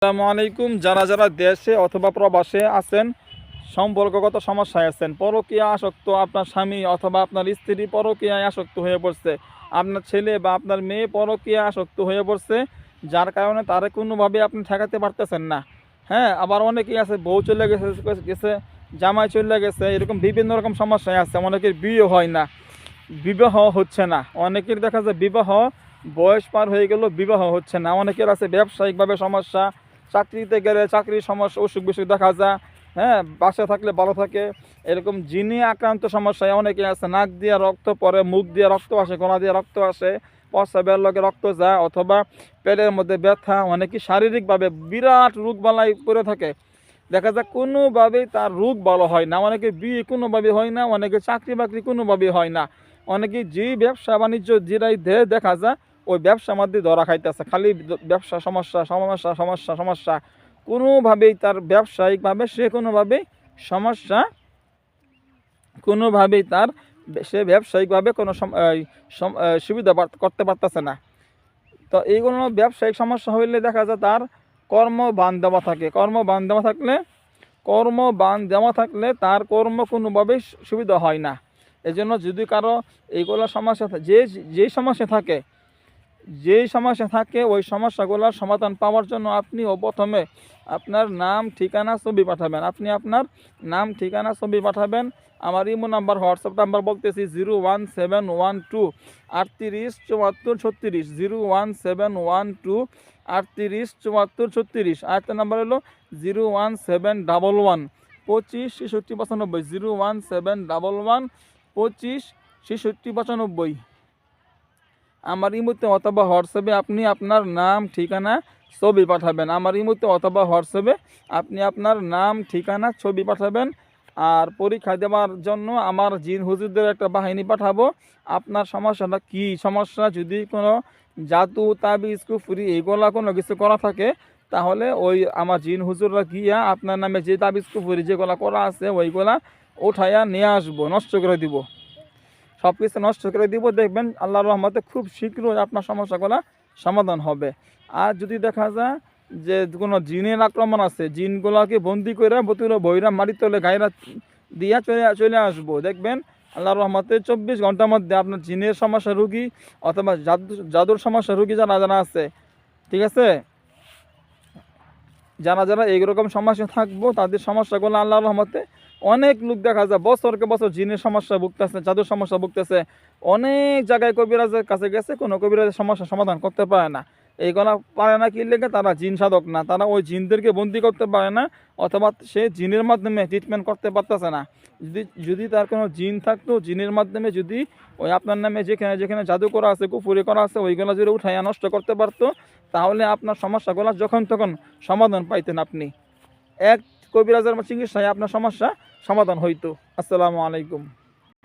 আসসালামু আলাইকুম। যারা যারা দেশে অথবা প্রবাসে আছেন, সম্পর্কগত সমস্যায় আছেন পরকীয়া আসক্ত আপনার স্বামী অথবা আপনার স্ত্রী পরকীয়ায় আসক্ত হয়ে পড়ছে, আপনার ছেলে বা আপনার মেয়ে পরকীয়া আসক্ত হয়ে পড়ছে, যার কারণে তারা কোনোভাবে আপনি ঠেকাতে পারতেছেন না। হ্যাঁ আবার অনেকেই আছে, বউ চলে গেছে গেছে, জামাই চলে গেছে, এরকম বিভিন্ন রকম সমস্যায় আছে, অনেকের বিয়ে হয় না, বিবাহ হচ্ছে না। অনেকের দেখা যায় বিবাহ বয়স পার হয়ে গেল বিবাহ হচ্ছে না। অনেকের আছে ব্যবসায়িকভাবে সমস্যা চাকরিতে গেলে চাকরির সমস্যা, অসুখ বিসুখ দেখা যায় হ্যাঁ বাসা থাকলে ভালো থাকে। এরকম জিনে আক্রান্ত সমস্যায় অনেকে আছে, নাক দিয়ে রক্ত পরে মুখ দিয়ে রক্ত আসে, গলা দিয়ে রক্ত আসে প্রস্রাবের লগে রক্ত যায় অথবা পেটের মধ্যে ব্যথা, অনেকে শারীরিকভাবে বিরাট রোগ বালাই করে থাকে। দেখা যায় কোনোভাবেই তার রোগ ভালো হয় না। অনেকে বিয়ে কোনোভাবে হয় না অনেকে চাকরি বাকরি কোনোভাবেই হয় না। অনেকে যেই ব্যবসা বাণিজ্য যেটাই দেয়, দেখা যায় ওই ব্যবসার মধ্যে ধরা খাইতেছে। খালি ব্যবসা সমস্যা সমস্যা সমস্যা সমস্যা। কোনোভাবেই তার ব্যবসায়িকভাবে সে কোনোভাবেই সমস্যা, কোনোভাবেই তার সে ব্যবসায়িকভাবে কোনো এই এই সুবিধা করতে পারতেছে না। তো এইগুলো ব্যবসায়িক সমস্যা হইলে দেখা যায় তার কর্ম বান দেওয়া থাকে। কর্ম বান দেওয়া থাকলে কর্ম বান দেওয়া থাকলে তার কর্ম কোনোভাবেই সুবিধা হয় না। এজন্য যদি কারও এইগুলো সমস্যা যে যেই সমস্যা থাকে যেই সমস্যা থাকে, ওই সমস্যাগুলোর সমাধান পাওয়ার জন্য আপনি ও প্রথমে আপনার নাম, ঠিকানা, ছবি পাঠাবেন। আপনি আপনার নাম, ঠিকানা, ছবি পাঠাবেন। আমার ইমো নাম্বার, হোয়াটসঅ্যাপ নাম্বার বলতেছি zero one seven one two আটত্রিশ চুয়াত্তর ছত্রিশ। Zero one seven one two আটত্রিশ চুয়াত্তর ছত্রিশ। আরেকটা নাম্বার হলো zero one seven double one পঁচিশ ছেষট্টি পঁচানব্বই। Zero one seven double one পঁচিশ ছেষট্টি পঁচানব্বই। আমার ইমুতে অথবা হোয়াটসঅ্যাপে আপনি আপনার নাম, ঠিকানা ছবি পাঠাবেন। আমার ইমুতে অথবা হোয়াটসঅ্যাপে আপনি আপনার নাম, ঠিকানা ছবি পাঠাবেন আর পরীক্ষা দেওয়ার জন্য আমার জিন হুজুরদের একটা বাহিনী পাঠাবো। আপনার সমস্যাটা কি? সমস্যা যদি কোনো জাতু তাবিজ, কুফুরি এইগুলা কোনো কিছু করা থাকে, তাহলে ওই আমার জিন হুজুররা গিয়া আপনার নামে যে তাবিজ, কুফুরি যেগুলা করা আছে, ওইগুলা উঠাইয়া নিয়ে আসব, নষ্ট করে দিব। সব কিছু নষ্ট করে দিব, দেখবেন আল্লাহর রহমতে খুব শীঘ্রই আপনার সমস্যাগুলো সমাধান হবে। আর যদি দেখা যায় যে কোনো জিনের আক্রমণ আছে, জিনগুলোকে বন্দি করে বতুরে বইরা মারি তোলে গাইরা দিয়া চলে চলে আসব। দেখবেন আল্লাহর রহমতে চব্বিশ ঘণ্টার মধ্যে আপনার জিনের সমস্যা রুগী অথবা জাদু, জাদুর সমস্যা রুগী যারা যারা আছে। ঠিক আছে? যারা যারা এইরকম সমস্যা থাকব, তাদের সমস্যাগুলো আল্লাহ রহমতে অনেক লোক দেখা যায়, বছরকে বছর জিনের সমস্যা ভুগতেছে, জাদুর সমস্যা ভুগতেছে, অনেক জায়গায় কবিরাজের কাছে গেছে, কোনো কবিরাজের সমস্যা সমাধান করতে পারে না। এইগুলা পারে না কি লেগে? তারা জিন সাধক না। তারা ওই জিনদেরকে বন্দি করতে পারে না, অথবা সে জিনের মাধ্যমে ট্রিটমেন্ট করতে পারতেছে না। যদি যদি তার কোনো জিন থাকতো, জিনের মাধ্যমে যদি ওই আপনার নামে যেখানে যেখানে জাদু করা আছে, কুফুরি করা আছে, ওইগুলো যদি উঠাইয়া নষ্ট করতে পারতো, তাহলে আপনার সমস্যাগুলো যখন তখন সমাধান পাইতেন আপনি। এক কবিরাজের চিকিৎসায় আপনার সমস্যা সমাধান হইতো। আসসালামু আলাইকুম।